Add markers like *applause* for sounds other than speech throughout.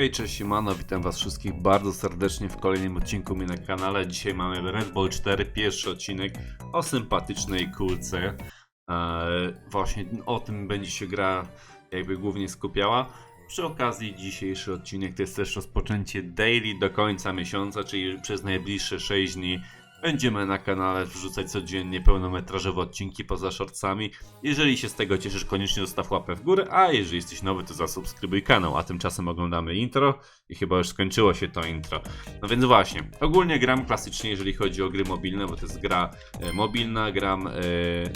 Hej, cześć, siemano, witam was wszystkich bardzo serdecznie w kolejnym odcinku mnie na kanale. Dzisiaj mamy Red Bull 4, pierwszy odcinek o sympatycznej kulce. Eee, właśnie o tym będzie się gra jakby głównie skupiała. Przy okazji dzisiejszy odcinek to jest też rozpoczęcie daily do końca miesiąca, czyli przez najbliższe 6 dni będziemy na kanale wrzucać codziennie pełnometrażowe odcinki poza shortsami. Jeżeli się z tego cieszysz, koniecznie zostaw łapę w górę, a jeżeli jesteś nowy, to zasubskrybuj kanał. A tymczasem oglądamy intro i chyba już skończyło się to intro. No więc właśnie, ogólnie gram klasycznie, jeżeli chodzi o gry mobilne, bo to jest gra e, mobilna, gram e,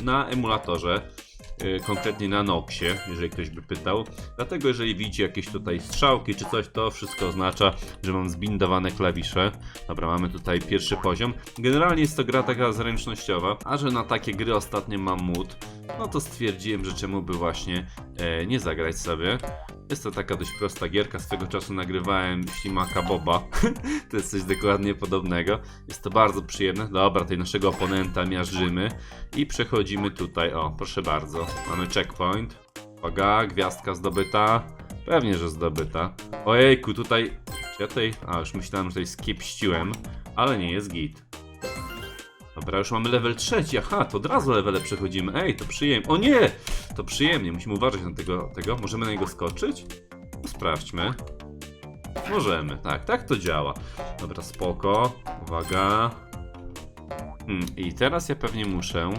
na emulatorze. E, Konkretnie na Noxie, jeżeli ktoś by pytał. Dlatego, jeżeli widzicie jakieś tutaj strzałki czy coś, to wszystko oznacza, że mam zbindowane klawisze. Dobra, mamy tutaj pierwszy poziom. Generalnie jest to gra taka zręcznościowa, a że na takie gry ostatnio mam mód, no to stwierdziłem, że czemu by właśnie e, nie zagrać sobie. Jest to taka dość prosta gierka, swego czasu nagrywałem Ślimaka Boba, *laughs* to jest coś dokładnie podobnego. Jest to bardzo przyjemne. Dobra, tej naszego oponenta miażdżymy i przechodzimy tutaj, o proszę bardzo, mamy checkpoint. Uwaga, gwiazdka zdobyta. Pewnie, że zdobyta. Ojejku, tutaj... Czy ja tutaj... A, już myślałem, że tutaj skiepściłem, ale nie jest git. Dobra, już mamy level trzeci, aha, to od razu levele przechodzimy. Ej, to przyjemnie. O nie! To przyjemnie, musimy uważać na tego, tego. Możemy na niego skoczyć? No, sprawdźmy. Możemy, tak, tak to działa. Dobra, spoko. Uwaga. Hmm, I teraz ja pewnie muszę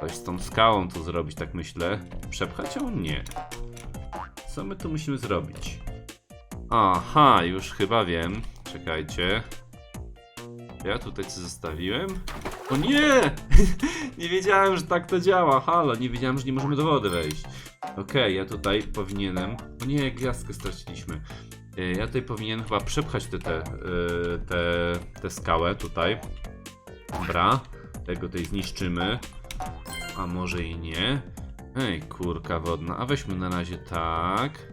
coś z tą skałą tu zrobić, tak myślę. Przepchać ją? Nie. Co my tu musimy zrobić? Aha, już chyba wiem. Czekajcie. Ja tutaj co zostawiłem? O nie! *laughs* nie wiedziałem, że tak to działa. Halo, nie wiedziałem, że nie możemy do wody wejść. Okej, ja tutaj powinienem. O nie, gwiazdkę straciliśmy. E, Ja tutaj powinienem chyba przepchać te, te, e, te, skałę tutaj. Dobra, tego tutaj zniszczymy. A może i nie. Ej, kurka wodna. A weźmy na razie tak.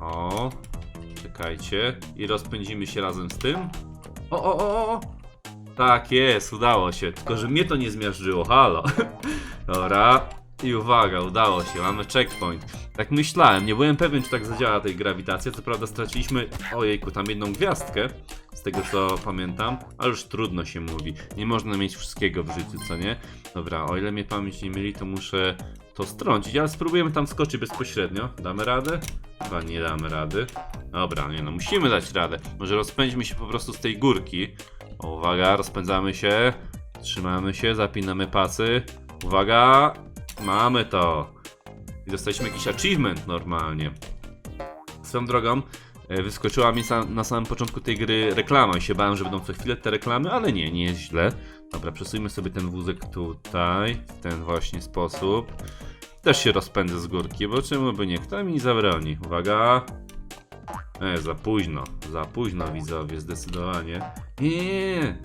O, czekajcie. I rozpędzimy się razem z tym. O, o, o, o! Tak jest, udało się. Tylko, że mnie to nie zmiażdżyło. Halo. *laughs* Dobra. I uwaga, udało się, mamy checkpoint. Tak myślałem, nie byłem pewien, czy tak zadziała tej grawitacja. Co prawda straciliśmy, ojejku, tam jedną gwiazdkę, z tego co pamiętam, ale już trudno się mówi. Nie można mieć wszystkiego w życiu, co nie? Dobra, o ile mnie pamięć nie myli, to muszę to strącić, ale spróbujemy tam skoczyć bezpośrednio. Damy radę? Chyba nie damy rady. Dobra, nie no, musimy dać radę. Może rozpędźmy się po prostu z tej górki. Uwaga, rozpędzamy się. Trzymamy się, zapinamy pasy. Uwaga, mamy to. I dostaliśmy jakiś achievement normalnie. Swoją drogą, e, wyskoczyła mi na samym początku tej gry reklama i się bałem, że będą co chwilę te reklamy, ale nie, nie jest źle. Dobra, przesuńmy sobie ten wózek tutaj, w ten właśnie sposób. Też się rozpędzę z górki, bo czemu by nie? Kto mi zabroni? Uwaga. E, za późno, za późno widzowie, zdecydowanie. Nie.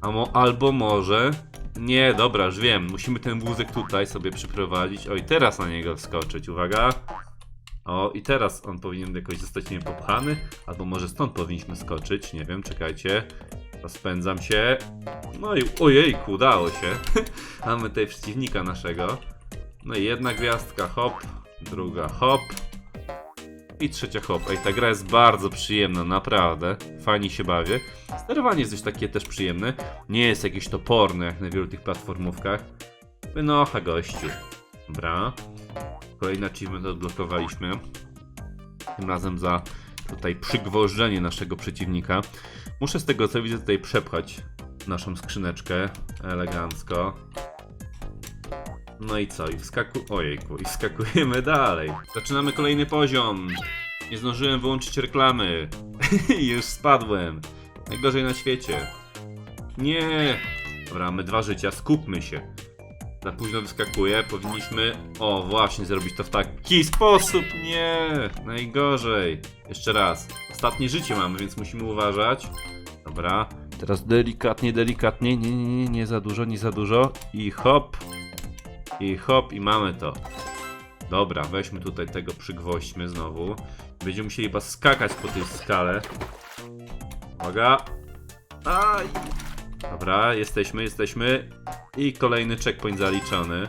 A mo, albo może... Nie, dobra, już wiem. Musimy ten wózek tutaj sobie przyprowadzić. O, i teraz na niego wskoczyć. Uwaga. O, i teraz on powinien jakoś zostać nie popchany. Albo może stąd powinniśmy skoczyć. Nie wiem, czekajcie. Rozpędzam się. No i ojejku, udało się. *laughs* Mamy tutaj przeciwnika naszego. No i jedna gwiazdka, hop. Druga, hop. I trzecia hop. Ej, ta gra jest bardzo przyjemna, naprawdę. Fajnie się bawię. Sterowanie jest dość takie też przyjemne. Nie jest jakieś toporne, jak na wielu tych platformówkach. Wynocha gościu. Dobra. Kolejny achievement odblokowaliśmy. Tym razem za tutaj przygwożdżenie naszego przeciwnika. Muszę z tego co widzę tutaj przepchać naszą skrzyneczkę elegancko. No i co? I wskaku... Ojejku, i wskakujemy dalej. Zaczynamy kolejny poziom. Nie zdążyłem wyłączyć reklamy. *laughs* Już spadłem. Najgorzej na świecie. Nie! Dobra, mamy dwa życia, skupmy się. Za późno wyskakuje, powinniśmy... O, właśnie, zrobić to w taki sposób. Nie! Najgorzej. Jeszcze raz. Ostatnie życie mamy, więc musimy uważać. Dobra. Teraz delikatnie, delikatnie. Nie, nie, nie, nie za dużo, nie za dużo. I hop. I hop, i mamy to. Dobra, weźmy tutaj tego, przygwoźdźmy znowu. Będziemy musieli chyba skakać po tej skale. Uwaga. Aj. Dobra, jesteśmy, jesteśmy. I kolejny checkpoint zaliczony.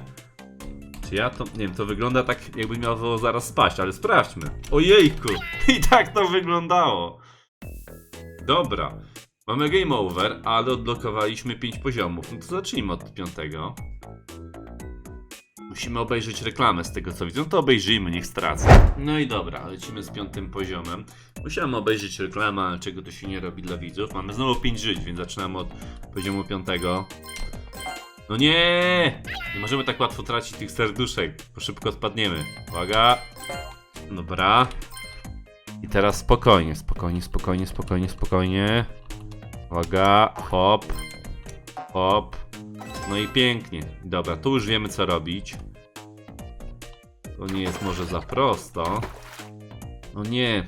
Czy ja to, nie wiem, to wygląda tak jakby miało zaraz spaść, ale sprawdźmy. Ojejku, *laughs* i tak to wyglądało. Dobra, mamy game over, ale odblokowaliśmy 5 poziomów. No to zacznijmy od piątego. Musimy obejrzeć reklamę z tego co widzę, no to obejrzyjmy, niech stracę. No i dobra, lecimy z piątym poziomem. Musiałem obejrzeć reklamę, ale czego to się nie robi dla widzów. Mamy znowu 5 żyć, więc zaczynamy od poziomu piątego. No nie! Nie możemy tak łatwo tracić tych serduszek, bo szybko spadniemy. Uwaga! Dobra. I teraz spokojnie, spokojnie, spokojnie, spokojnie, spokojnie. Uwaga, hop, hop. No i pięknie. Dobra, tu już wiemy co robić. To nie jest może za prosto. No nie.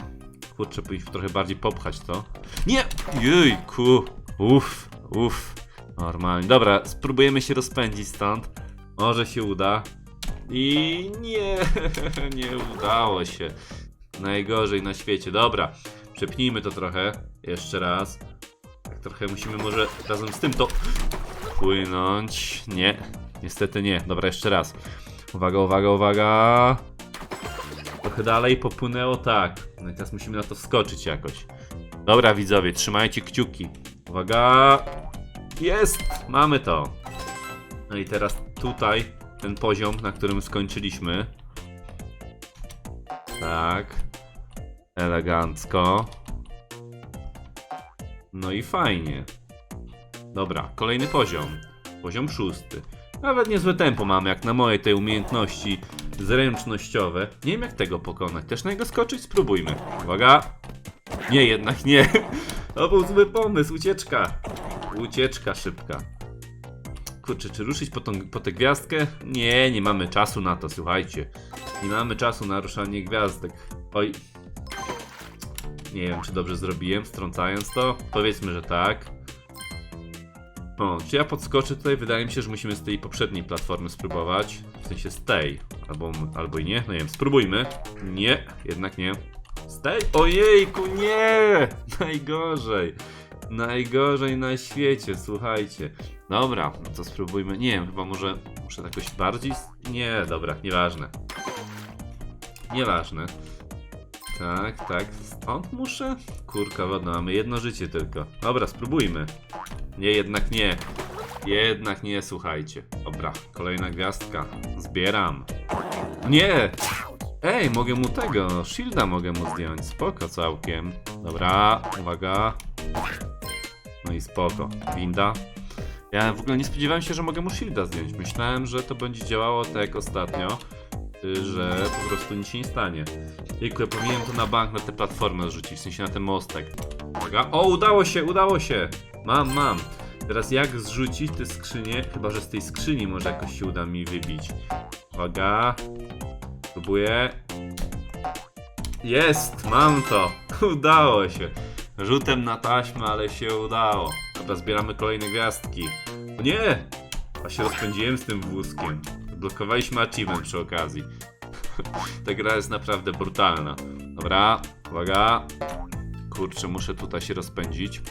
Kurczę, powinniśmy trochę bardziej popchać to. Nie! Jejku! Uff, uff. Normalnie. Dobra, spróbujemy się rozpędzić stąd. Może się uda. I nie, *laughs* nie udało się. Najgorzej na świecie. Dobra, przepnijmy to trochę. Jeszcze raz. Tak trochę musimy może razem z tym to płynąć. Nie, niestety nie. Dobra, jeszcze raz. Uwaga, uwaga, uwaga. Trochę dalej popłynęło tak. No i teraz musimy na to wskoczyć jakoś. Dobra, widzowie, trzymajcie kciuki. Uwaga. Jest! Mamy to. No i teraz tutaj ten poziom, na którym skończyliśmy. Tak. Elegancko. No i fajnie. Dobra, kolejny poziom. Poziom szósty. Nawet niezłe tempo mamy, jak na moje tej umiejętności zręcznościowe. Nie wiem jak tego pokonać. Też na niego skoczyć? Spróbujmy. Uwaga. Nie, jednak nie. *laughs* To był zły pomysł, ucieczka. Ucieczka szybka. Kurczę, czy ruszyć po, tą, po tę gwiazdkę? Nie, nie mamy czasu na to, słuchajcie. Nie mamy czasu na ruszanie gwiazdek. Oj. Nie wiem, czy dobrze zrobiłem, strącając to. Powiedzmy, że tak. O, czy ja podskoczę tutaj? Wydaje mi się, że musimy z tej poprzedniej platformy spróbować. W sensie z tej. Albo, albo i nie. No nie wiem, spróbujmy. Nie, jednak nie. Z tej? Ojejku, nie! *laughs* Najgorzej. Najgorzej na świecie, słuchajcie. Dobra, no to spróbujmy. Nie wiem, chyba może muszę jakoś bardziej. Nie, dobra, nieważne. Nieważne. Tak, tak. Stąd muszę? Kurka wodna, mamy jedno życie tylko. Dobra, spróbujmy. Nie, jednak nie. Jednak nie, słuchajcie. Dobra, kolejna gwiazdka. Zbieram. Nie! Ej, mogę mu tego, shielda mogę mu zdjąć. Spoko całkiem. Dobra, uwaga. No i spoko. Winda. Ja w ogóle nie spodziewałem się, że mogę mu shielda zdjąć. Myślałem, że to będzie działało tak jak ostatnio, że po prostu nic się nie stanie. Jejku, ja powinienem to na bank, na tę platformę rzucić, w sensie na ten mostek. Uwaga. O, udało się, udało się! Mam, mam. Teraz jak zrzucić te skrzynie? Chyba, że z tej skrzyni może jakoś się uda mi wybić. Uwaga. Próbuję. Jest! Mam to! *laughs* Udało się. Rzutem na taśmę, ale się udało. Dobra, zbieramy kolejne gwiazdki. O nie! A się rozpędziłem z tym wózkiem. Blokowaliśmy achievement przy okazji. Ta gra jest naprawdę brutalna. Dobra, uwaga. Kurczę, muszę tutaj się rozpędzić.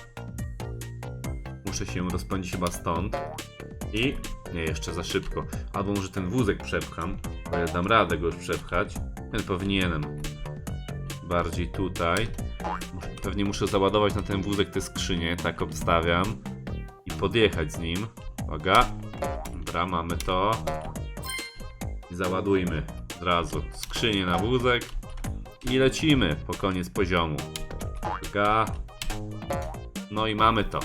Muszę się rozpędzić chyba stąd. I... Nie, jeszcze za szybko. Albo może ten wózek przepcham, bo ja dam radę go już przepchać. Ten powinienem. Bardziej tutaj. Pewnie muszę załadować na ten wózek te skrzynie, tak obstawiam. I podjechać z nim. Uwaga. Dobra, mamy to. Załadujmy od razu skrzynię na wózek. I lecimy po koniec poziomu. Uwaga. No i mamy to.